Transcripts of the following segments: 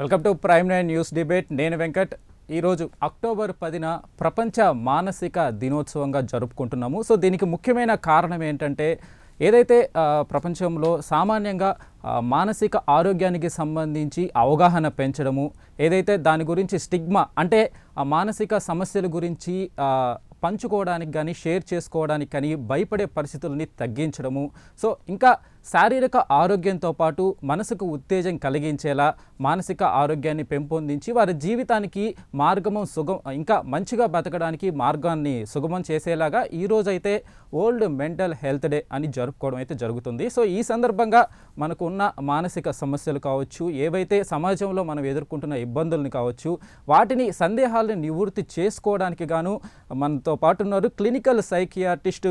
Welcome to prime nine news debate. నేను వెంకట్. ఈరోజు October పదిన ప్రపంచ మానసిక దినోత్సవంగా జరుపుకుంటున్నాము. సో దీనికి ముఖ్యమైన కారణం ఏంటంటే ఏదైతే ప్రపంచంలో సామాన్యంగా మానసిక ఆరోగ్యానికి సంబంధించి అవగాహన పెంచడము ఏదైతే దాని గురించి స్టిగ్మా అంటే ఆ మానసిక సమస్యల గురించి పంచుకోవడానికి కానీ షేర్ చేసుకోవడానికి కానీ భయపడే పరిస్థితులని తగ్గించడము. సో ఇంకా శారీరక ఆరోగ్యంతో పాటు మనసుకు ఉత్తేజం కలిగించేలా మానసిక ఆరోగ్యాన్ని పెంపొందించి వారి జీవితానికి మార్గము సుగం ఇంకా మంచిగా బతకడానికి మార్గాన్ని సుగమం చేసేలాగా ఈ అయితే ఓల్డ్ మెంటల్ హెల్త్ డే అని జరుపుకోవడం అయితే జరుగుతుంది. సో ఈ సందర్భంగా మనకు ఉన్న మానసిక సమస్యలు కావచ్చు ఏవైతే సమాజంలో మనం ఎదుర్కొంటున్న ఇబ్బందులను కావచ్చు వాటిని సందేహాలను నివృత్తి చేసుకోవడానికి గాను మనతో పాటు ఉన్నారు clinical psychiatrist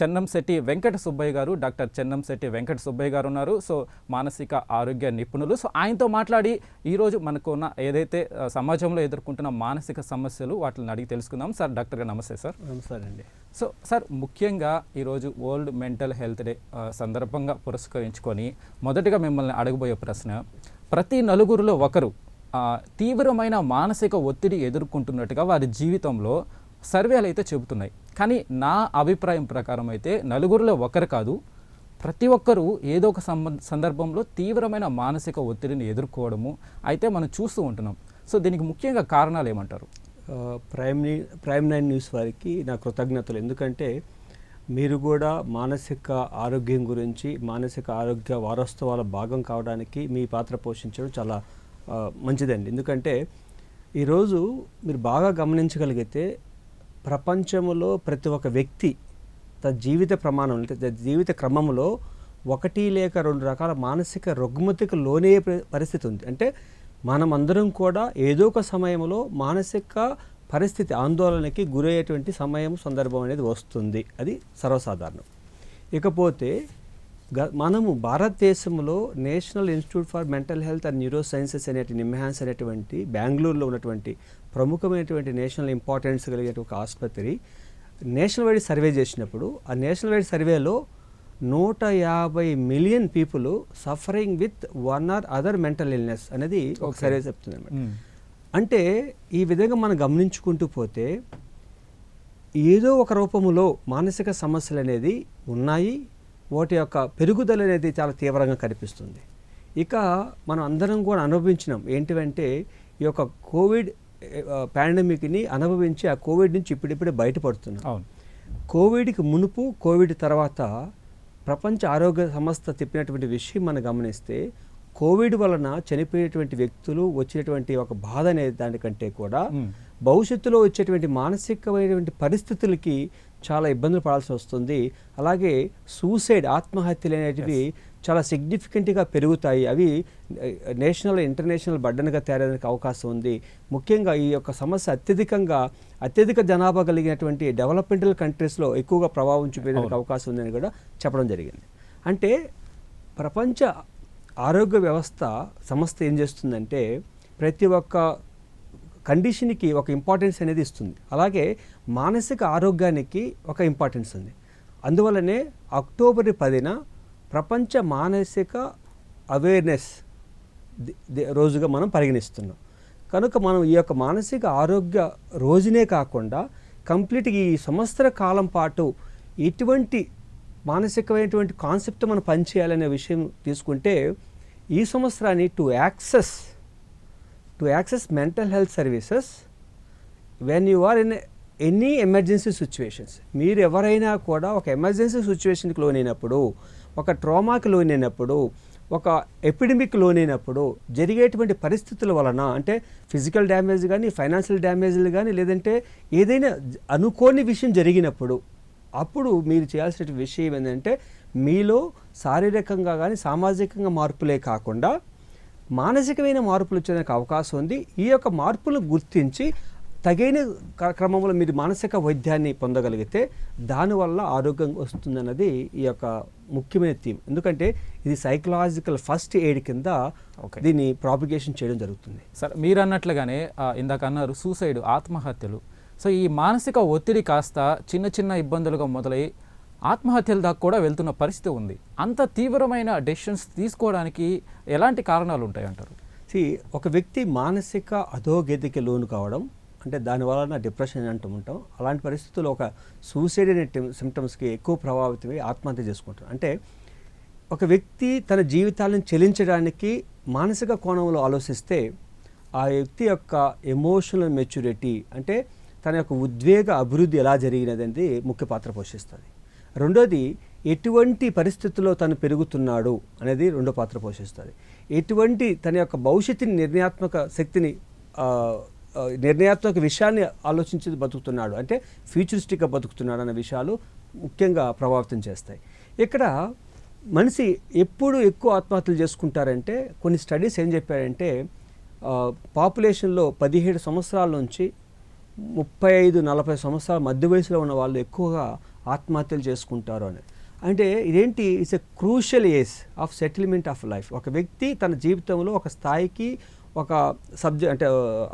Chennamsetti Venkata Subbaiah garu doctor Chennamsetti Venkata Subbaiah garu ఉన్నారు. సో మానసిక ఆరోగ్య నిపుణులు. సో ఆయనతో మాట్లాడి ఈరోజు మనకు ఉన్న ఏదైతే సమాజంలో ఎదుర్కొంటున్న మానసిక సమస్యలు వాటిని అడిగి తెలుసుకుందాం. సార్ డాక్టర్ గారు నమస్తే సార్. నమస్కారం అండి. సో సార్ ముఖ్యంగా ఈరోజు వరల్డ్ మెంటల్ హెల్త్ డే సందర్భంగా పురస్కరించుకొని మొదటిగా మిమ్మల్ని అడగబోయే ప్రశ్న ప్రతి నలుగురిలో ఒకరు తీవ్రమైన మానసిక ఒత్తిడి ఎదుర్కొంటున్నట్టుగా వారి జీవితంలో సర్వేలు అయితే చెబుతున్నాయి. కానీ నా అభిప్రాయం ప్రకారం అయితే నలుగురిలో ఒకరు కాదు ప్రతి ఒక్కరూ ఏదో ఒక సంబంధ సందర్భంలో తీవ్రమైన మానసిక ఒత్తిడిని ఎదుర్కోవడము అయితే మనం చూస్తూ ఉంటున్నాం. సో దీనికి ముఖ్యంగా కారణాలు ఏమంటారు? ప్రైమ్ ప్రైమ్ నైన్ న్యూస్ వారికి నా కృతజ్ఞతలు. ఎందుకంటే మీరు కూడా మానసిక ఆరోగ్యం గురించి మానసిక ఆరోగ్య వారోత్సవాల భాగం కావడానికి మీ పాత్ర పోషించడం చాలా మంచిదండి. ఎందుకంటే ఈరోజు మీరు బాగా గమనించగలిగితే ప్రపంచంలో ప్రతి ఒక్క వ్యక్తి జీవిత ప్రమాణం అంటే జీవిత క్రమంలో ఒకటి లేక రెండు రకాల మానసిక రుగ్మతికి లోనే పరిస్థితి ఉంది. అంటే మనం అందరం కూడా ఏదో ఒక సమయంలో మానసిక పరిస్థితి ఆందోళనకి గురయ్యేటువంటి సమయం సందర్భం అనేది వస్తుంది. అది సర్వసాధారణం. ఇకపోతే గ మనము భారతదేశంలో national institute for mental health and neuro sciences అనేటి నిమ్హాన్స్ అనేటువంటి బెంగళూరులో ఉన్నటువంటి ప్రముఖమైనటువంటి నేషనల్ ఇంపార్టెన్స్ కలిగే ఒక ఆసుపత్రి. నేషనల్ వైడ్ సర్వే చేసినప్పుడు ఆ నేషనల్ వైడ్ సర్వేలో నూట యాభై million people suffering with one or other mental illness అనేది ఒక. సర్వే చెప్తుంది అనమాట. అంటే ఈ విధంగా మనం గమనించుకుంటూ పోతే ఏదో ఒక రూపములో మానసిక సమస్యలు అనేది ఉన్నాయి వాటి యొక్క పెరుగుదల అనేది చాలా తీవ్రంగా కనిపిస్తుంది ఇక మనం అందరం కూడా అనుభవించినాం ఏంటివంటే ఈ యొక్క కోవిడ్ పాండమిక్ని అనుభవించి ఆ కోవిడ్ నుంచి ఇప్పుడిప్పుడే బయటపడుతున్నాం. అవును. కోవిడ్కి మునుపు కోవిడ్ తర్వాత ప్రపంచ ఆరోగ్య సంస్థ చెప్పినటువంటి విషయం మనం గమనిస్తే కోవిడ్ వలన చనిపోయేటువంటి వ్యక్తులు వచ్చినటువంటి ఒక బాధ అనే దానికంటే కూడా. భవిష్యత్తులో వచ్చేటువంటి మానసికమైనటువంటి పరిస్థితులకి చాలా ఇబ్బందులు పడాల్సి వస్తుంది. అలాగే సూసైడ్ ఆత్మహత్యలు అనేటివి చాలా సిగ్నిఫికెంట్గా పెరుగుతాయి. అవి నేషనల్ ఇంటర్నేషనల్ బడ్డన్గా తయారడానికి అవకాశం ఉంది. ముఖ్యంగా ఈ యొక్క సమస్య అత్యధికంగా అత్యధిక జనాభా కలిగినటువంటి డెవలప్మెంటల్ కంట్రీస్లో ఎక్కువగా ప్రభావం చూపేందుకు. అవకాశం ఉందని కూడా చెప్పడం జరిగింది. అంటే ప్రపంచ ఆరోగ్య వ్యవస్థ సంస్థ ఏం చేస్తుందంటే ప్రతి ఒక్క కండిషన్కి ఒక ఇంపార్టెన్స్ అనేది ఇస్తుంది. అలాగే మానసిక ఆరోగ్యానికి ఒక ఇంపార్టెన్స్ ఉంది. అందువల్లనే అక్టోబర్ పదిన ప్రపంచ మానసిక అవేర్నెస్ రోజుగా మనం పరిగణిస్తున్నాం. కనుక మనం ఈ యొక్క మానసిక ఆరోగ్య రోజునే కాకుండా కంప్లీట్గా ఈ సంవత్సర కాలం పాటు ఎటువంటి మానసికమైనటువంటి కాన్సెప్ట్ మనం పనిచేయాలనే విషయం తీసుకుంటే ఈ సంవత్సరాన్ని to access to access mental health services when you are in any emergency situations మీరు ఎవరైనా కూడా ఒక ఎమర్జెన్సీ సిచ్యువేషన్కి లోనైనప్పుడు ఒక ట్రోమాకి లోనైనప్పుడు ఒక ఎపిడమిక్ లోనైనప్పుడు జరిగేటువంటి పరిస్థితుల వలన అంటే ఫిజికల్ డ్యామేజ్ కానీ ఫైనాన్షియల్ డ్యామేజ్లు కానీ లేదంటే ఏదైనా అనుకోని విషయం జరిగినప్పుడు అప్పుడు మీరు చేయాల్సిన విషయం ఏంటంటే మీలో శారీరకంగా కానీ సామాజికంగా మార్పులే కాకుండా మానసికమైన మార్పులు వచ్చేందుకు అవకాశం ఉంది. ఈ యొక్క మార్పులు గుర్తించి తగిన క్ర- క్రమంలో మీరు మానసిక వైద్యాన్ని పొందగలిగితే దానివల్ల ఆరోగ్యం వస్తుందన్నది ఈ యొక్క ముఖ్యమైన థీమ్. ఎందుకంటే ఇది సైకలాజికల్ ఫస్ట్ ఎయిడ్ కింద. దీన్ని ప్రాపిగేషన్ చేయడం జరుగుతుంది. సార్ మీరు అన్నట్లుగానే ఇందాక అన్నారు సూసైడ్ ఆత్మహత్యలు. సో ఈ మానసిక ఒత్తిడి కాస్త చిన్న చిన్న ఇబ్బందులుగా మొదలై ఆత్మహత్యల దాకా కూడా వెళ్తున్న పరిస్థితి ఉంది. అంత తీవ్రమైన డెసిషన్స్ తీసుకోవడానికి ఎలాంటి కారణాలు ఉంటాయి అంటారు See, ఒక వ్యక్తి మానసిక అధోగతికి లోను కావడం అంటే దాని వలన డిప్రెషన్ అంటూ ఉంటాం. అలాంటి పరిస్థితుల్లో ఒక సూసైడ్ అనే సిమ్టమ్స్కి ఎక్కువ ప్రభావితమై ఆత్మహత్య చేసుకుంటారు. అంటే ఒక వ్యక్తి తన జీవితాలను చెలించడానికి మానసిక కోణంలో ఆలోచిస్తే ఆ వ్యక్తి యొక్క ఎమోషనల్ మెచ్యూరిటీ అంటే తన యొక్క ఉద్వేగ అభివృద్ధి ఎలా జరిగినది అనేది ముఖ్య పాత్ర పోషిస్తుంది. రెండోది ఎటువంటి పరిస్థితుల్లో తను పెరుగుతున్నాడు అనేది రెండో పాత్ర పోషిస్తుంది. ఎటువంటి తన యొక్క భవిష్యత్తుని నిర్ణయాత్మక శక్తిని నిర్ణయాత్మక విషయాన్ని ఆలోచించి బతుకుతున్నాడు. అంటే ఫ్యూచరిస్టిక్గా బతుకుతున్నాడు అనే విషయాలు ముఖ్యంగా ప్రభావితం చేస్తాయి. ఇక్కడ మనిషి ఎప్పుడు ఎక్కువ ఆత్మహత్యలు చేసుకుంటారంటే కొన్ని స్టడీస్ ఏం చెప్పారంటే పాపులేషన్లో పదిహేడు సంవత్సరాల నుంచి ముప్పై ఐదు నలభై సంవత్సరాల మధ్య వయసులో ఉన్న వాళ్ళు ఎక్కువగా ఆత్మహత్యలు చేసుకుంటారు అని. అంటే ఇదేంటి? It's a crucial age of settlement of life ఒక వ్యక్తి తన జీవితంలో ఒక స్థాయికి ఒక సబ్జెక్ట్ అంటే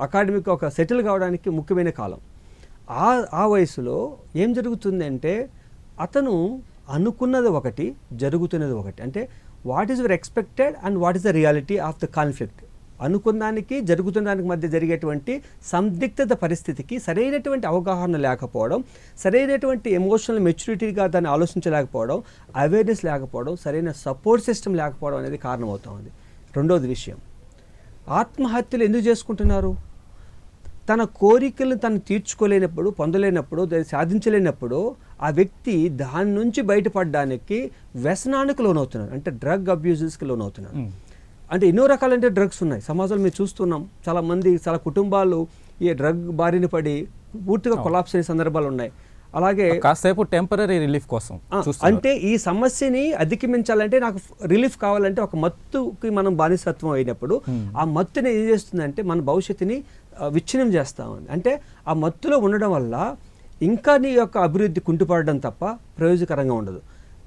అకాడమిక్ ఒక సెటిల్ కావడానికి ముఖ్యమైన కాలం. ఆ ఆ వయసులో ఏం జరుగుతుందంటే అతను అనుకున్నది ఒకటి జరుగుతున్నది ఒకటి. అంటే what is your expected and what is the reality of the conflict అనుకున్నానికి జరుగుతున్నదానికి మధ్య జరిగేటువంటి సందిగ్ధత పరిస్థితికి సరైనటువంటి అవగాహన లేకపోవడం సరైనటువంటి ఎమోషనల్ మెచ్యూరిటీగా దాన్ని ఆలోచించలేకపోవడం అవేర్నెస్ లేకపోవడం సరైన సపోర్ట్ సిస్టమ్ లేకపోవడం అనేది కారణమవుతుంది రెండోది విషయం. ఆత్మహత్యలు ఎందుకు చేసుకుంటున్నారు? తన కోరికలను తను తీర్చుకోలేనప్పుడు పొందలేనప్పుడు దాన్ని సాధించలేనప్పుడు ఆ వ్యక్తి దాని నుంచి బయటపడడానికి వ్యసనానికి లోనవుతున్నాడు అంటే డ్రగ్ అబ్యూజెస్కి లోనవుతున్నాడు. అంటే ఎన్నో రకాలంటే డ్రగ్స్ ఉన్నాయి. సమాజంలో మేము చూస్తున్నాం. చాలా మంది చాలా కుటుంబాలు ఈ డ్రగ్ బారిన పడి పూర్తిగా కొలాప్స్ అయిన సందర్భాలు ఉన్నాయి. అలాగే కాసేపు టెంపరీ రిలీఫ్ కోసం. అంటే ఈ సమస్యని అధిగమించాలంటే నాకు రిలీఫ్ కావాలంటే ఒక మత్తుకి మనం బానిసత్వం అయినప్పుడు ఆ మత్తుని ఏం చేస్తుందంటే మన భవిష్యత్తుని విచ్ఛిన్నం చేస్తామని. అంటే ఆ మత్తులో ఉండడం వల్ల ఇంకా నీ యొక్క అభివృద్ధి కుంటుపడడం తప్ప ప్రయోజకరంగా ఉండదు.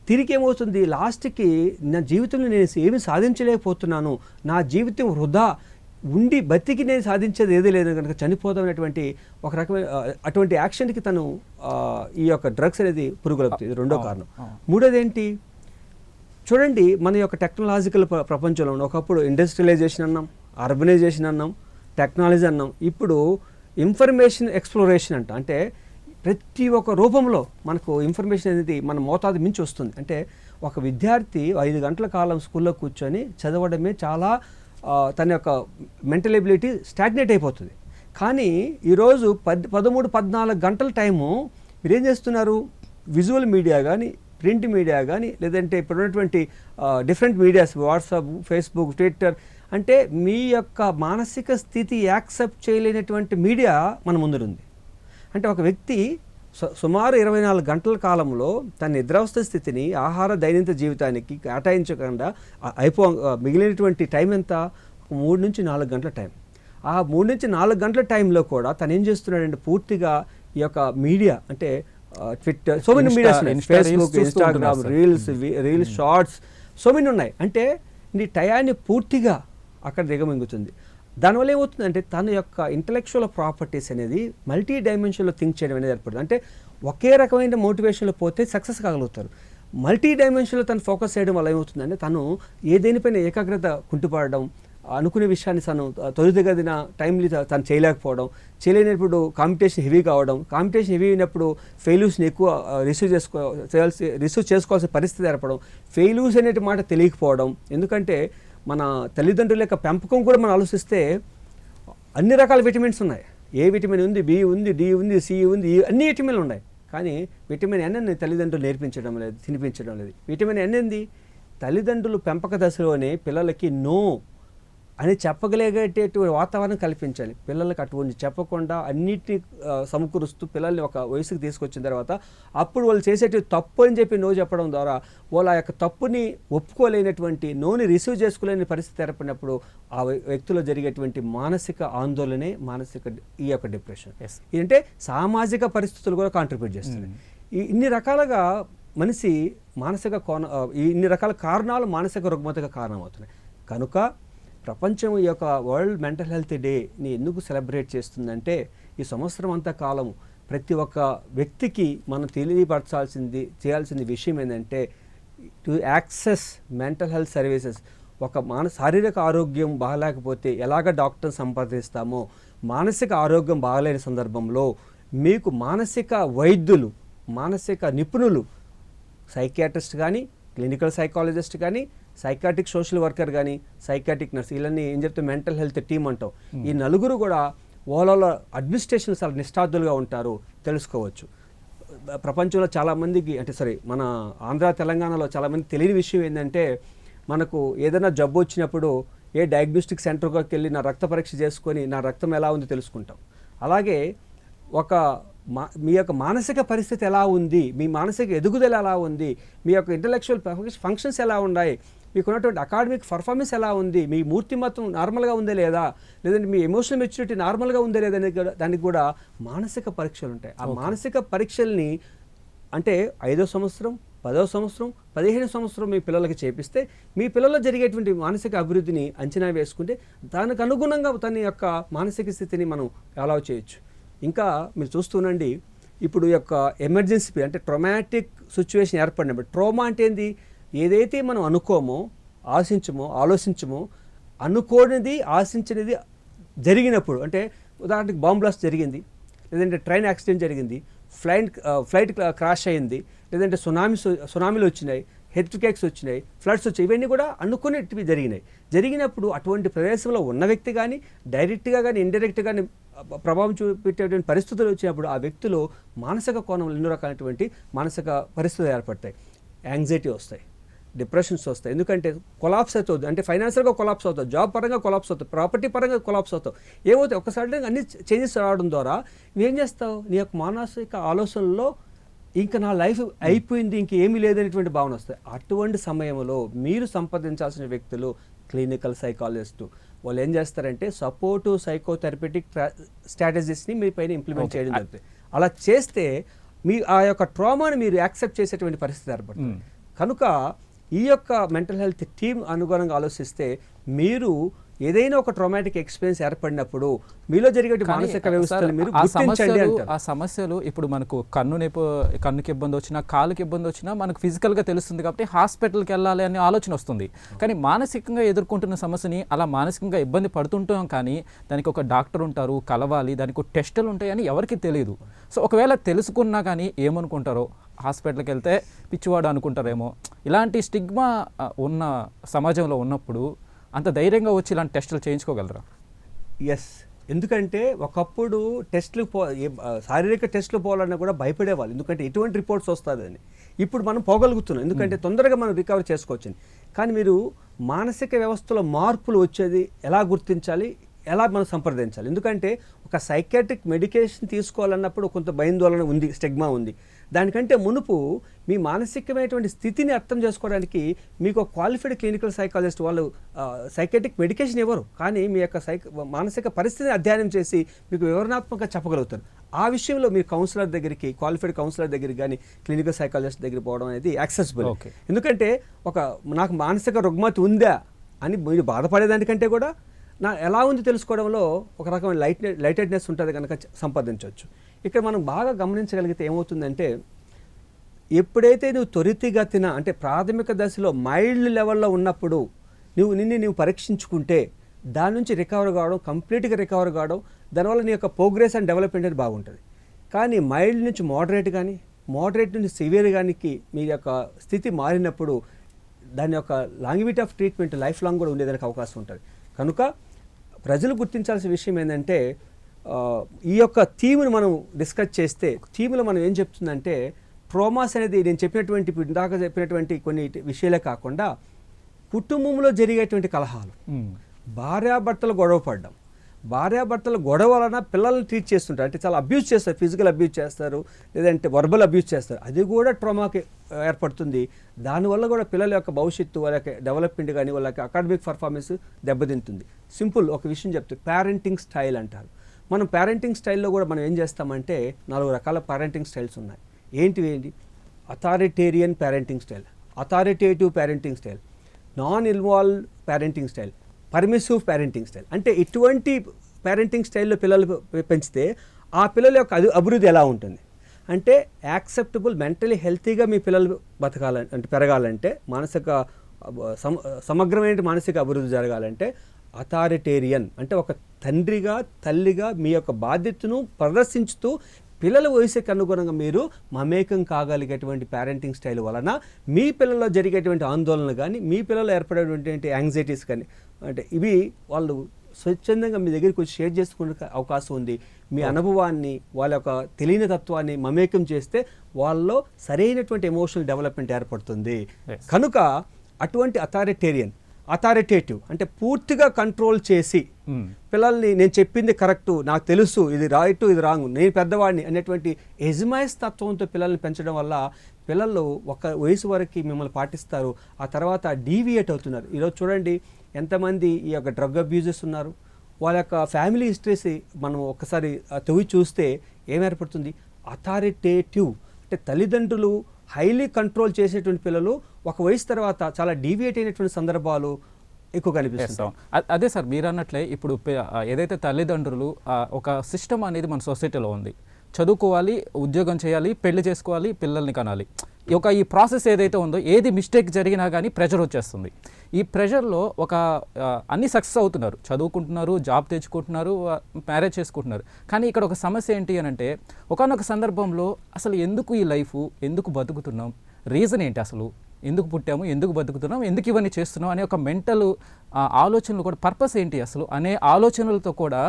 తిరిగి ఏమవుతుంది? లాస్ట్కి నా జీవితంలో నేను ఏమి సాధించలేకపోతున్నాను. నా జీవితం వృధా. ఉండి బతికి నేను సాధించేది ఏదీ లేదు కనుక చనిపోదాం అనేటువంటి ఒక రకమైన అటువంటి యాక్షన్కి తను ఈ యొక్క డ్రగ్స్ అనేది పురుగులవుతుంది రెండో కారణం. మూడోది ఏంటి చూడండి మన యొక్క టెక్నాలజికల్ ప్ర- ప్రపంచంలో ఉన్న. ఒకప్పుడు ఇండస్ట్రియలైజేషన్ అన్నాం అర్బనైజేషన్ అన్నాం టెక్నాలజీ అన్నాం. ఇప్పుడు ఇన్ఫర్మేషన్ ఎక్స్ప్లోరేషన్ అంట. అంటే ప్రతి ఒక్క రూపంలో మనకు ఇన్ఫర్మేషన్ అనేది మన మోతాదు మించి వస్తుంది. అంటే ఒక విద్యార్థి ఐదు గంటల కాలం స్కూల్లో కూర్చొని చదవడమే చాలా తన యొక్క మెంటల్ ఎబిలిటీ స్టాగ్నేట్ అయిపోతుంది. కానీ ఈరోజు పద్ పదమూడు పద్నాలుగు గంటల టైము మీరు ఏం చేస్తున్నారు? విజువల్ మీడియా కానీ ప్రింట్ మీడియా కానీ లేదంటే ఇప్పుడు ఉన్నటువంటి different medias WhatsApp Facebook Twitter అంటే మీ యొక్క మానసిక స్థితి యాక్సెప్ట్ చేయలేనటువంటి మీడియా మన ముందుంది అంటే ఒక వ్యక్తి సుమారు ఇరవై నాలుగు గంటల కాలంలో తన నిద్రావస్థ స్థితిని ఆహార దైనందిన జీవితానికి కేటాయించకుండా అయిపో మిగిలినటువంటి టైం ఎంత? మూడు నుంచి నాలుగు గంటల టైం. ఆ మూడు నుంచి నాలుగు గంటల టైంలో కూడా తను ఏం చేస్తున్నాడంటే పూర్తిగా ఈ యొక్క మీడియా అంటే Twitter so many medias reels Facebook Instagram. Reels reels shorts so many ఉన్నాయి. అంటే నీ టయాన్ని పూర్తిగా అక్కడ దిగమింగుతుంది. దానివల్ల ఏమవుతుందంటే తన యొక్క ఇంటలెక్చువల్ ప్రాపర్టీస్ అనేది మల్టీ డైమెన్షన్లో థింక్ చేయడం అనేది ఏర్పడుతుంది. అంటే ఒకే రకమైన మోటివేషన్లో పోతే సక్సెస్ కాగలుగుతారు. మల్టీ డైమెన్షన్లో తను ఫోకస్ చేయడం వల్ల ఏమవుతుందంటే తను ఏ దేనిపైన ఏకాగ్రత కుంటుపడడం అనుకునే విషయాన్ని తను తొలిదిగదిన టైంలీ తను చేయలేకపోవడం చేయలేనప్పుడు కాంపిటీషన్ హెవీ కావడం కాంపిటీషన్ హెవీ అయినప్పుడు ఫెయిల్యూస్ని ఎక్కువ రిసీవ్ చేసుకో చేయాల్సి రిసీవ్ చేసుకోవాల్సిన పరిస్థితి ఏర్పడడం ఫెయిల్యూస్ అనే మాట తెలియకపోవడం. ఎందుకంటే మన తల్లిదండ్రుల యొక్క పెంపకం కూడా మనం ఆలోచిస్తే అన్ని రకాల విటమిన్స్ ఉన్నాయి. ఏ విటమిన్ ఉంది బి ఉంది డి ఉంది సి ఉంది ఈ అన్ని విటమిన్లు ఉన్నాయి. కానీ విటమిన్ ఎన్ అని తల్లిదండ్రులు నేర్పించడం లేదు తినిపించడం లేదు. విటమిన్ ఎన్ ఏంది? తల్లిదండ్రులు పెంపక దశలోనే పిల్లలకి నో అని చెప్పగలిగేటటువంటి వాతావరణం కల్పించాలి. పిల్లలకి అటువంటి చెప్పకుండా అన్నిటిని సమకూరుస్తూ పిల్లల్ని ఒక వయసుకు తీసుకొచ్చిన తర్వాత అప్పుడు వాళ్ళు చేసేటి తప్పు అని చెప్పి నో చెప్పడం ద్వారా వాళ్ళ ఆ యొక్క తప్పుని ఒప్పుకోలేనటువంటి నోని రిసీవ్ చేసుకోలేని పరిస్థితి ఏర్పడినప్పుడు ఆ వ్య- వ్యక్తిలో జరిగేటువంటి మానసిక ఆందోళనే మానసిక ఈ యొక్క డిప్రెషన్. అంటే సామాజిక పరిస్థితులు కూడా కాంట్రిబ్యూట్ చేస్తున్నాయి ఈ ఇన్ని రకాలుగా మనిషి మానసిక కోణ ఇన్ని రకాల కారణాలు మానసిక రుగ్మతగా కారణమవుతున్నాయి. కనుక ప్రపంచం ఈ యొక్క వరల్డ్ మెంటల్ హెల్త్ డేని ఎందుకు సెలబ్రేట్ చేస్తుందంటే ఈ సంవత్సరం అంతా కాలం ప్రతి ఒక్క వ్యక్తికి మనం తెలియపరచాల్సింది చేయాల్సింది విషయం ఏంటంటే to access mental health services. ఒక మాన శారీరక ఆరోగ్యం బాగాలేకపోతే ఎలాగ డాక్టర్ సంప్రదిస్తామో మానసిక ఆరోగ్యం బాగలేని సందర్భంలో మీకు మానసిక వైద్యులు మానసిక నిపుణులు సైకియాట్రిస్ట్ కానీ క్లినికల్ సైకాలజిస్ట్ కానీ సైకాటిక్ సోషల్ వర్కర్ కానీ సైకాటిక్ నర్స్ వీళ్ళని ఏం చెప్తే మెంటల్ హెల్త్ టీమ్ అంటాం. ఈ నలుగురు కూడా ఓవరాల్ అడ్మినిస్ట్రేషన్ చాలా నిష్ఠాతులుగా ఉంటారు తెలుసుకోవచ్చు. ప్రపంచంలో చాలామందికి అంటే సరే మన ఆంధ్ర తెలంగాణలో చాలామంది తెలియని విషయం ఏంటంటే మనకు ఏదైనా జబ్బు వచ్చినప్పుడు ఏ డయాగ్నోస్టిక్ సెంటర్కి వెళ్ళి నా రక్త పరీక్ష చేసుకొని నా రక్తం ఎలా ఉందో తెలుసుకుంటాం. అలాగే ఒక మా మీ యొక్క మానసిక పరిస్థితి ఎలా ఉంది మీ మానసిక ఎదుగుదల ఎలా ఉంది మీ యొక్క ఇంటలెక్చువల్ ఫంక్షన్స్ ఎలా ఉన్నాయి మీకున్నటువంటి అకాడమిక్ పర్ఫార్మెన్స్ ఎలా ఉంది? మీ మూర్తిమత్వం నార్మల్గా ఉందా లేదా? లేదంటే మీ ఎమోషనల్ మెచ్యూరిటీ నార్మల్గా ఉందా లేదా దానికి కూడా మానసిక పరీక్షలు ఉంటాయి. ఆ మానసిక పరీక్షల్ని అంటే ఐదో సంవత్సరం పదో సంవత్సరం పదిహేను సంవత్సరం మీ పిల్లలకి చేపిస్తే మీ పిల్లల్లో జరిగేటువంటి మానసిక అభివృద్ధిని అంచనా వేసుకుంటే దానికి అనుగుణంగా తన యొక్క మానసిక స్థితిని మనం అలౌ చేయొచ్చు. ఇంకా మీరు చూస్తుండండి ఇప్పుడు యొక్క ఎమర్జెన్సీ అంటే ట్రొమాటిక్ సిచ్యువేషన్ ఏర్పడినప్పుడు ట్రోమా అంటే ఏంది? ఏదైతే మనం అనుకోమో ఆశించమో ఆలోచించమో అనుకోనిది ఆశించినది జరిగినప్పుడు అంటే ఉదాహరణకి బాంబ్ బ్లాస్ట్ జరిగింది లేదంటే ట్రైన్ యాక్సిడెంట్ జరిగింది ఫ్లైట్ ఫ్లైట్ క్రాష్ అయింది లేదంటే సునామీస్ సునామీలు వచ్చినాయి హెడ్ కేక్స్ వచ్చినాయి ఫ్లడ్స్ వచ్చాయి ఇవన్నీ కూడా అనుకునేటివి జరిగినాయి. జరిగినప్పుడు అటువంటి ప్రదేశంలో ఉన్న వ్యక్తి కానీ డైరెక్ట్గా కానీ ఇండైరెక్ట్గా కానీ ప్రభావం చూపెట్టేటువంటి పరిస్థితులు వచ్చినప్పుడు ఆ వ్యక్తిలో మానసిక కోణంలో ఎన్నో రకాలైనటువంటి మానసిక పరిస్థితులు ఏర్పడతాయి. యాంగ్జైటీ వస్తాయి. డిప్రెషన్స్ వస్తాయి. ఎందుకంటే కొలాప్స్ అవుతుంది. అంటే ఫైనాన్షియల్గా కొలాప్స్ అవుతుంది జాబ్ పరంగా కొలాప్స్ అవుతుంది ప్రాపర్టీ పరంగా కొలాప్స్ అవుతావు ఏమవుతాయి? ఒకసారి అన్ని చేంజెస్ రావడం ద్వారా నువ్వేం చేస్తావు? నీ యొక్క మానసిక ఆలోచనలో ఇంకా నా లైఫ్ అయిపోయింది ఇంకేమీ లేదనేటువంటి భావన వస్తాయి. అటువంటి సమయంలో మీరు సంప్రదించాల్సిన వ్యక్తులు క్లినికల్ సైకాలజిస్టు. వాళ్ళు ఏం చేస్తారంటే సపోర్టు సైకోథెరపెటిక్ స్ట్రాటజీస్ని మీ పైన ఇంప్లిమెంట్ చేయడం జరుగుతుంది. అలా చేస్తే మీ ఆ యొక్క ట్రామాని మీరు యాక్సెప్ట్ చేసేటువంటి పరిస్థితి ఏర్పడుతుంది. కనుక ఈ యొక్క మెంటల్ హెల్త్ టీమ్ అనుగుణంగా ఆలోచిస్తే మీరు ఏదైనా ఒక ట్రామాటిక్ ఎక్స్పీరియన్స్ ఏర్పడినప్పుడు మీలో జరిగే మానసిక సార్, వ్యవస్థను మీరు ఆ గుర్తించండి ఆ సమస్యలు ఇప్పుడు మనకు కన్ను నొప్పి కన్నుకి ఇబ్బంది వచ్చినా కాలుకి ఇబ్బంది వచ్చినా మనకు ఫిజికల్గా తెలుస్తుంది కాబట్టి హాస్పిటల్కి వెళ్ళాలి అనే ఆలోచన వస్తుంది. కానీ మానసికంగా ఎదుర్కొంటున్న సమస్యని అలా మానసికంగా ఇబ్బంది పడుతుంటాం కానీ దానికి ఒక డాక్టర్ ఉంటారు కలవాలి దానికి ఒక టెస్టులు ఉంటాయని ఎవరికి తెలియదు. సో ఒకవేళ తెలుసుకున్నా కానీ ఏమనుకుంటారో హాస్పిటల్కి వెళ్తే పిచ్చివాడు అనుకుంటారేమో. ఇలాంటి స్టిగ్మా ఉన్న సమాజంలో ఉన్నప్పుడు అంత ధైర్యంగా వచ్చి ఇలాంటి టెస్టులు చేయించుకోగలరా? ఎస్ ఎందుకంటే ఒకప్పుడు టెస్ట్లు పో శారీరక టెస్ట్లు పోవాలన్నా కూడా భయపడేవాళ్ళు. ఎందుకంటే ఎటువంటి రిపోర్ట్స్ వస్తుందని ఇప్పుడు మనం పోగలుగుతున్నాం. ఎందుకంటే తొందరగా మనం రికవర్ చేసుకోవచ్చు కానీ మీరు మానసిక వ్యవస్థలో మార్పులు వచ్చేది ఎలా గుర్తించాలి? ఎలా మనం సంప్రదించాలి? ఎందుకంటే ఒక సైకాట్రిక్ మెడికేషన్ తీసుకోవాలన్నప్పుడు కొంత భయాందోళన ఉంది స్టెగ్మా ఉంది. దానికంటే మునుపు మీ మానసికమైనటువంటి స్థితిని అర్థం చేసుకోవడానికి మీకు క్వాలిఫైడ్ క్లినికల్ సైకాలజిస్ట్ వాళ్ళు సైకాట్రిక్ మెడికేషన్ ఇవ్వరు. కానీ మీ యొక్క సైక మానసిక పరిస్థితిని అధ్యయనం చేసి మీకు వివరణాత్మకంగా చెప్పగలుగుతారు. ఆ విషయంలో మీరు కౌన్సిలర్ దగ్గరికి క్వాలిఫైడ్ కౌన్సిలర్ దగ్గరికి కానీ క్లినికల్ సైకాలజిస్ట్ దగ్గరికి పోవడం అనేది యాక్సెసిబుల్. ఎందుకంటే ఒక నాకు మానసిక రుగ్మతి ఉందా అని మీరు బాధపడేదానికంటే కూడా నా ఎలా ఉంది తెలుసుకోవడంలో ఒక రకమైన లైట్ లైటెడ్నెస్ ఉంటుంది కనుక సంపాదించవచ్చు. ఇక్కడ మనం బాగా గమనించగలిగితే ఏమవుతుందంటే ఎప్పుడైతే నువ్వు త్వరితగతిన అంటే ప్రాథమిక దశలో మైల్డ్ లెవెల్లో ఉన్నప్పుడు నువ్వు నిన్ను నువ్వు పరీక్షించుకుంటే దాని నుంచి రికవర్ కావడం కంప్లీట్గా రికవర్ కావడం దానివల్ల నీ యొక్క ప్రోగ్రెస్ అండ్ డెవలప్మెంట్ అనేది బాగుంటుంది. కానీ మైల్డ్ నుంచి మోడరేట్ కానీ మోడరేట్ నుంచి సివియర్ కానీ మీ యొక్క స్థితి మారినప్పుడు దాని యొక్క longevity of treatment life long కూడా ఉండేదానికి అవకాశం ఉంటుంది. కనుక ప్రజలు గుర్తించాల్సిన విషయం ఏంటంటే ఈ యొక్క థీమ్ను మనం డిస్కస్ చేస్తే థీమ్లో మనం ఏం చెప్తుందంటే ట్రోమాస్ అనేది నేను చెప్పినటువంటి ఇందాక చెప్పినటువంటి కొన్ని విషయాలే కాకుండా కుటుంబంలో జరిగేటువంటి కలహాలు. భార్యాభర్తలు గొడవ పడ్డం భార్యాభర్తలు గొడవ వలన పిల్లల్ని ట్రీట్ చేస్తుంటారు. అంటే చాలా అబ్యూజ్ చేస్తారు. ఫిజికల్ అబ్యూజ్ చేస్తారు. లేదంటే వర్బల్ అబ్యూజ్ చేస్తారు. అది కూడా ట్రామాకి ఏర్పడుతుంది. దానివల్ల కూడా పిల్లల యొక్క భవిష్యత్తు వాళ్ళ యొక్క డెవలప్మెంట్ కానీ వాళ్ళ యొక్క అకాడమిక్ పర్ఫార్మెన్స్ దెబ్బతింటుంది. సింపుల్ ఒక విషయం చెప్తే పేరెంటింగ్ స్టైల్ అంటారు. మనం పేరెంటింగ్ స్టైల్లో కూడా మనం ఏం చేస్తామంటే నాలుగు రకాల పేరెంటింగ్ స్టైల్స్ ఉన్నాయి. ఏంటివి ఏంటి? Authoritarian parenting style authoritative parenting style non involve parenting style permissive parenting style అంటే ఇటువంటి పేరెంటింగ్ స్టైల్లో పిల్లలు పెంచితే ఆ పిల్లల యొక్క అది అభివృద్ధి ఎలా ఉంటుంది? అంటే యాక్సెప్టబుల్ మెంటలీ హెల్తీగా మీ పిల్లలు బతకాలంటే అంటే పెరగాలంటే మానసిక సమ- సమగ్రమైన మానసిక అభివృద్ధి జరగాలంటే అథారిటేరియన్ అంటే ఒక తండ్రిగా తల్లిగా మీ యొక్క బాధ్యతను ప్రదర్శించుతూ పిల్లల వయసుకి అనుగుణంగా మీరు మమేకం కాగలిగేటువంటి పేరెంటింగ్ స్టైల్ వలన మీ పిల్లల్లో జరిగేటువంటి ఆందోళనలు కానీ మీ పిల్లల్లో ఏర్పడేటువంటి యాంగ్జైటీస్ కానీ అంటే ఇవి వాళ్ళు స్వచ్ఛందంగా మీ దగ్గరికి వచ్చి షేర్ చేసుకునే అవకాశం ఉంది మీ అనుభవాన్ని వాళ్ళ యొక్క తెలియని తత్వాన్ని మమేకం చేస్తే వాళ్ళలో సరైనటువంటి ఎమోషనల్ డెవలప్మెంట్ ఏర్పడుతుంది. కనుక అటువంటి అథారిటేరియన్ అథారిటేటివ్ అంటే పూర్తిగా కంట్రోల్ చేసి. Hmm. పిల్లల్ని నేను చెప్పింది కరెక్టు నాకు తెలుసు ఇది రైట్ ఇది రాంగ్ నేను పెద్దవాడిని అనేటువంటి ఎజమాయిస్ తత్వంతో పిల్లల్ని పెంచడం వల్ల పిల్లలు ఒక వయసు వరకు మిమ్మల్ని పాటిస్తారు ఆ తర్వాత డీవియేట్ అవుతున్నారు. ఈరోజు చూడండి ఎంతమంది ఈ యొక్క డ్రగ్ అబ్యూజెస్ ఉన్నారు. వాళ్ళ యొక్క ఫ్యామిలీ హిస్టరీస్ మనం ఒక్కసారి ఆ, తవ్వి చూస్తే ఏం ఏర్పడుతుంది అథారిటేటివ్ అంటే తల్లిదండ్రులు హైలీ కంట్రోల్ చేసేటువంటి పిల్లలు ఒక వయసు తర్వాత చాలా డీవియేట్ అయినటువంటి సందర్భాలు ఎక్కువ Yes, అదే సార్ మీరు అన్నట్లే ఇప్పుడు ఏదైతే తల్లిదండ్రులు ఒక సిస్టమ్ అనేది మన సొసైటీలో ఉంది. చదువుకోవాలి ఉద్యోగం చేయాలి పెళ్ళి చేసుకోవాలి పిల్లల్ని కనాలి. ఒక ఈ ప్రాసెస్ ఏదైతే ఉందో ఏది మిస్టేక్ జరిగినా కానీ ప్రెషర్ వచ్చేస్తుంది. ఈ ప్రెషర్లో ఒక అన్ని సక్సెస్ అవుతున్నారు. చదువుకుంటున్నారు జాబ్ తెచ్చుకుంటున్నారు మ్యారేజ్ చేసుకుంటున్నారు. కానీ ఇక్కడ ఒక సమస్య ఏంటి అని అంటే ఒకనొక సందర్భంలో అసలు ఎందుకు ఈ లైఫ్ ఎందుకు బతుకుతున్నాం? రీజన్ ఏంటి అసలు? ఎందుకు పుట్టాము ఎందుకు బతుకుతున్నాం ఎందుకు ఇవన్నీ చేస్తున్నాం అనే ఒక మెంటల్ ఆలోచనలు కూడా పర్పస్ ఏంటి అసలు అనే ఆలోచనలతో కూడా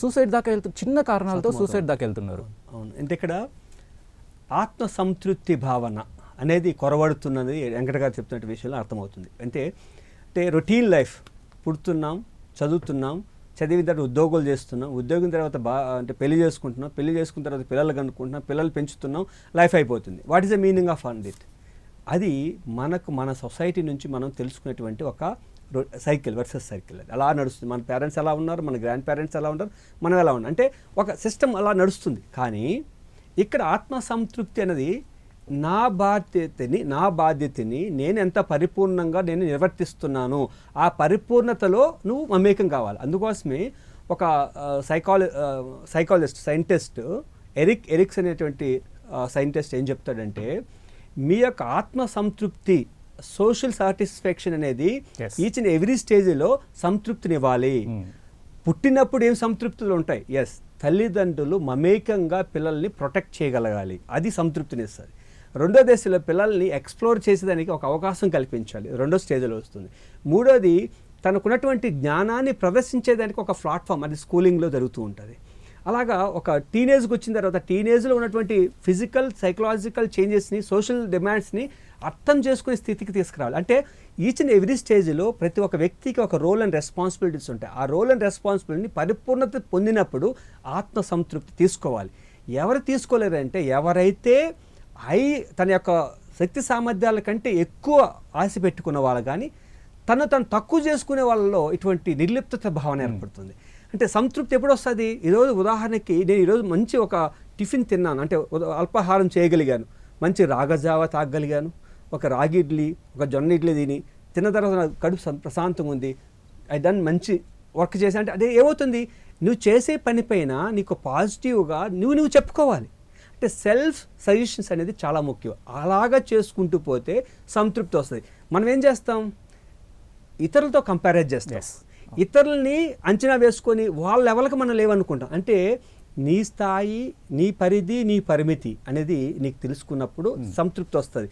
సూసైడ్ దాకా వెళ్తూ చిన్న కారణాలతో సూసైడ్ దాకా వెళ్తున్నారు. అవును. అంటే ఇక్కడ ఆత్మ సంతృప్తి భావన అనేది కొరవడుతున్నది వెంకట గారు చెప్తున్న విషయంలో అర్థమవుతుంది. అంటే అంటే రొటీన్ లైఫ్ పుడుతున్నాం చదువుతున్నాం చదివిన తర్వాత ఉద్యోగాలు చేస్తున్నాం ఉద్యోగం తర్వాత బా అంటే పెళ్ళి చేసుకుంటున్నాం పెళ్ళి చేసుకున్న తర్వాత పిల్లలు కనుక్కుంటున్నాం పిల్లలు పెంచుతున్నాం లైఫ్ అయిపోతుంది. What is the meaning of on it అది మనకు మన సొసైటీ నుంచి మనం తెలుసుకునేటువంటి ఒక సైకిల్ వర్సెస్ సైకిల్ అది. అలా నడుస్తుంది. మన పేరెంట్స్ ఎలా ఉన్నారు? మన గ్రాండ్ పేరెంట్స్ ఎలా ఉన్నారు? మనం ఎలా ఉన్నాం? అంటే ఒక సిస్టమ్ అలా నడుస్తుంది. కానీ ఇక్కడ ఆత్మ సంతృప్తి అనేది నా బాధ్యతని నా బాధ్యతని నేను ఎంత పరిపూర్ణంగా నేను నిర్వర్తిస్తున్నాను ఆ పరిపూర్ణతలో నువ్వు మమేకం కావాలి. అందుకోసమే ఒక psychology psychologist scientist Erik Eriks అనేటువంటి సైంటిస్ట్ ఏం చెప్తాడంటే మీ యొక్క ఆత్మ సంతృప్తి సోషల్ సాటిస్ఫాక్షన్ అనేది. ఈచ్ అండ్ ఎవ్రీ స్టేజ్లో సంతృప్తినివ్వాలి. Hmm. పుట్టినప్పుడు ఏం సంతృప్తులు ఉంటాయి? ఎస్ తల్లిదండ్రులు మమేకంగా పిల్లల్ని ప్రొటెక్ట్ చేయగలగాలి. అది సంతృప్తినిస్తుంది. రెండో దశలో పిల్లల్ని ఎక్స్ప్లోర్ చేసేదానికి ఒక అవకాశం కల్పించాలి. రెండో స్టేజ్లో వస్తుంది. మూడోది తనకున్నటువంటి జ్ఞానాన్ని ప్రదర్శించేదానికి ఒక ప్లాట్ఫామ్ అది స్కూలింగ్లో జరుగుతూ ఉంటుంది. అలాగా ఒక టీనేజ్కి వచ్చిన తర్వాత టీనేజ్లో ఉన్నటువంటి ఫిజికల్ సైకలాజికల్ చేంజెస్ని సోషల్ డిమాండ్స్ని అర్థం చేసుకునే స్థితికి తీసుకురావాలి. అంటే ఈచ్ అండ్ ఎవ్రీ స్టేజ్లో ప్రతి ఒక్క వ్యక్తికి ఒక రోల్ అండ్ రెస్పాన్సిబిలిటీస్ ఉంటాయి. ఆ రోల్ అండ్ రెస్పాన్సిబిలిటీని పరిపూర్ణత పొందినప్పుడు ఆత్మ సంతృప్తి తీసుకోవాలి. ఎవరు తీసుకోలేరంటే ఎవరైతే హై తన యొక్క శక్తి సామర్థ్యాల కంటే ఎక్కువ ఆశ పెట్టుకున్న వాళ్ళు కానీ తను తను తక్కువ చేసుకునే వాళ్ళలో ఇటువంటి నిర్లిప్తత భావన ఏర్పడుతుంది. అంటే సంతృప్తి ఎప్పుడు వస్తుంది ఈరోజు ఉదాహరణకి నేను ఈరోజు మంచి ఒక టిఫిన్ తిన్నాను. అంటే అల్పాహారం చేయగలిగాను. మంచి రాగజావ తాగగలిగాను. ఒక రాగి ఇడ్లీ ఒక జొన్న ఇడ్లీ తిని తిన్న తర్వాత నాకు కడుపు సం- ప్రశాంతంగా ఉంది ఐ డన్ మంచి వర్క్ చేసా అంటే అదే ఏమవుతుంది? నువ్వు చేసే పనిపైన నీకు పాజిటివ్గా నువ్వు నువ్వు చెప్పుకోవాలి. అంటే సెల్ఫ్ సజెషన్స్ అనేది చాలా ముఖ్యం. అలాగా చేసుకుంటూ పోతే సంతృప్తి వస్తుంది. మనం ఏం చేస్తాం? ఇతరులతో కంపారేజ్ చేస్తాం. ఇతరుల్ని అంచనా వేసుకొని వాళ్ళ లెవెల్కి మనం లేవనుకుంటాం. అంటే నీ స్థాయి నీ పరిధి నీ పరిమితి అనేది నీకు తెలుసుకున్నప్పుడు సంతృప్తి వస్తుంది.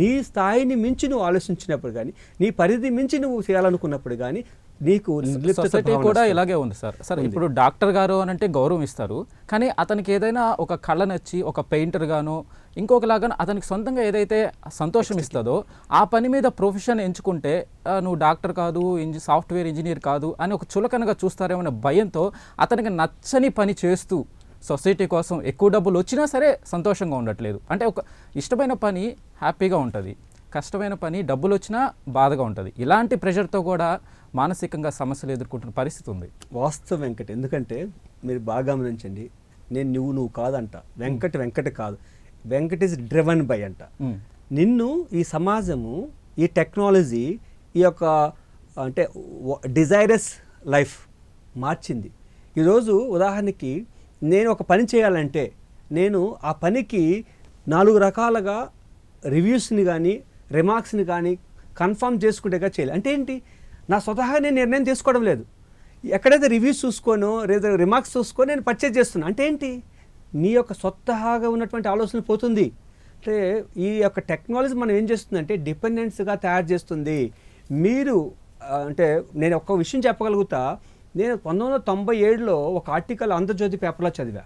నీ స్థాయిని మించి నువ్వు ఆలోచించినప్పుడు కానీ నీ పరిధి మించి నువ్వు చేయాలనుకున్నప్పుడు కానీ నీకు సొసైటీ కూడా. ఇలాగే ఉంది సార్. సార్ ఇప్పుడు డాక్టర్ గారు అని అంటే గౌరవం ఇస్తారు. కానీ అతనికి ఏదైనా ఒక కళ నచ్చి ఒక పెయింటర్ గాను ఇంకొకలాగా అతనికి సొంతంగా ఏదైతే సంతోషం ఇస్తుందో ఆ పని మీద ప్రొఫెషన్ ఎంచుకుంటే నువ్వు డాక్టర్ కాదు ఇంజి సాఫ్ట్వేర్ ఇంజనీర్ కాదు అని ఒక చులకనగా చూస్తారేమో అనే భయంతో అతనికి నచ్చని పని చేస్తూ సొసైటీ కోసం ఎక్కువ డబ్బులు వచ్చినా సరే సంతోషంగా ఉండట్లేదు. అంటే ఒక ఇష్టమైన పని హ్యాపీగా ఉంటుంది. కష్టమైన పని డబ్బులు వచ్చినా బాధగా ఉంటుంది. ఇలాంటి ప్రెషర్తో కూడా మానసికంగా సమస్యలు ఎదుర్కొంటున్న పరిస్థితి ఉంది. వాస్తవం వెంకట్. ఎందుకంటే మీరు బాగా గమనించండి నేను నువ్వు నువ్వు కాదంట. వెంకట్ వెంకట కాదు. వెంకట్ ఇస్ డ్రివన్ బై అంట. నిన్ను ఈ సమాజము ఈ టెక్నాలజీ ఈ యొక్క అంటే డిజైరస్ లైఫ్ మార్చింది. ఈరోజు ఉదాహరణకి నేను ఒక పని చేయాలంటే నేను ఆ పనికి నాలుగు రకాలుగా రివ్యూస్ని కానీ రిమార్క్స్ని కానీ కన్ఫర్మ్ చేసుకుంటేగా చేయాలి. అంటే ఏంటి? నా స్వతహాగా నేను నిర్ణయం తీసుకోవడం లేదు. ఎక్కడైతే రివ్యూస్ చూసుకోనో లేదా రిమార్క్స్ చూసుకొని నేను పర్చేజ్ చేస్తున్నా. అంటే ఏంటి? నీ యొక్క సొత్తహాగా ఉన్నటువంటి ఆలోచన పోతుంది. అంటే ఈ యొక్క టెక్నాలజీ మనం ఏం చేస్తుందంటే డిపెండెన్స్గా తయారు చేస్తుంది. మీరు అంటే నేను ఒక్క విషయం చెప్పగలుగుతా. నేను పంతొమ్మిది వందల తొంభై ఏడులో ఒక ఆర్టికల్ ఆంధ్రజ్యోతి పేపర్లో చదివా.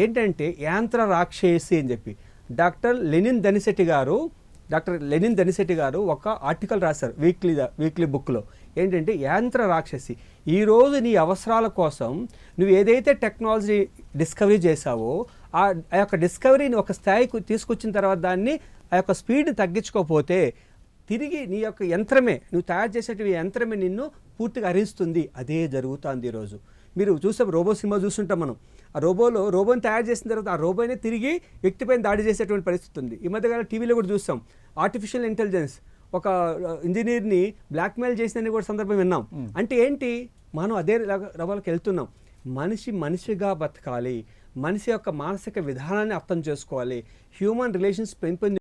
ఏంటంటే యాంత్ర రాక్షసి అని చెప్పి. డాక్టర్ లెనిన్ దనిశెట్టి గారు డాక్టర్ లెనిన్ దనిశెట్టి గారు ఒక ఆర్టికల్ రాశారు వీక్లీ వీక్లీ బుక్లో. ఏంటంటే యాంత్ర రాక్షసి. ఈరోజు నీ అవసరాల కోసం నువ్వు ఏదైతే టెక్నాలజీ డిస్కవరీ చేశావో ఆ ఆ యొక్క డిస్కవరీని ఒక స్థాయికి తీసుకొచ్చిన తర్వాత దాన్ని ఆ యొక్క స్పీడ్ తగ్గించుకోకపోతే తిరిగి నీ యొక్క యంత్రమే నువ్వు తయారు చేసేటువంటి యంత్రమే నిన్ను పూర్తిగా హరిస్తుంది అదే జరుగుతుంది ఈరోజు. మీరు చూసే రోబో సినిమా చూస్తుంటాం మనం. ఆ రోబోలో రోబోని తయారు చేసిన తర్వాత ఆ రోబోనే తిరిగి వ్యక్తిపైన దాడి చేసేటువంటి పరిస్థితి ఉంది. ఈ మధ్యకాలం టీవీలో కూడా చూస్తాం ఆర్టిఫిషియల్ ఇంటెలిజెన్స్ ఒక ఇంజనీర్ని బ్లాక్మెయిల్ చేసిన కూడా సందర్భం విన్నాం. అంటే ఏంటి? మనం అదే రవాలకు వెళ్తున్నాం. మనిషి మనిషిగా బతకాలి. మనిషి యొక్క మానసిక విధానాన్ని అర్థం చేసుకోవాలి. Human relations పెంపొంది